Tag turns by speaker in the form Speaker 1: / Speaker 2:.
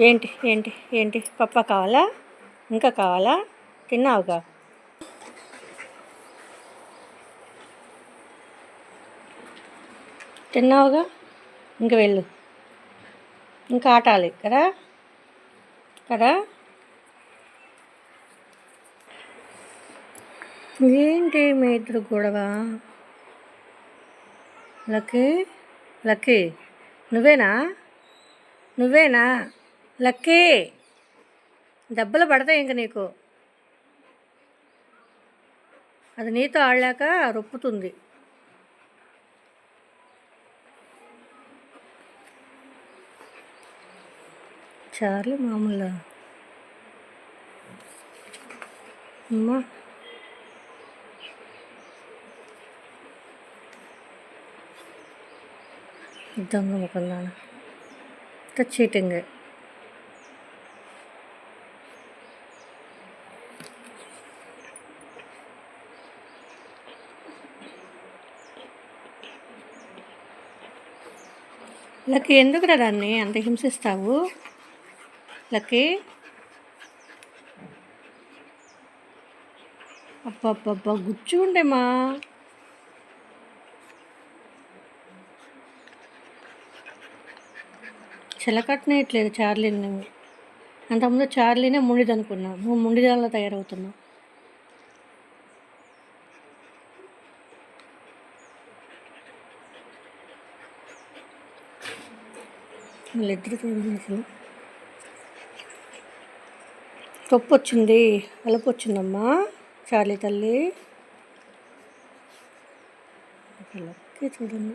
Speaker 1: ఏంటి ఏంటి ఏంటి? పప్ప కావాలా? ఇంకా కావాలా? తిన్నావుగా తిన్నావుగా ఇంక వెళ్ళు. ఇంకా ఆటాలి కదా? కదా? ఏంటి మీ ఇద్దరు గొడవ? లక్కీ లక్కీ నువ్వేనా? నువ్వేనా? లక్కీ! దెబ్బలు పడతాయి ఇంక నీకు. అది నీతో ఆడలేక రొప్పుతుంది. చార్లీ మామూలు అమ్మా! దొంగ ముఖం నాన్న చీటింగ్ లక్కీ ఎందుకురా దాన్ని అంత హింసిస్తావు? లక్కీ. అబ్బబ్బబ్బా గుచ్చుండే మా. చిలకట్నేయట్లేదు చార్లీని నువ్వు అంతకుముందు చార్లీనే ముండిది అనుకున్నా. నువ్వు ముండిదానిలో తయారవుతున్నావు. వాళ్ళిద్దరు చూడండి అసలు తప్పు వచ్చింది అలుపు వచ్చిందమ్మా చార్లీ తల్లి చూడండి.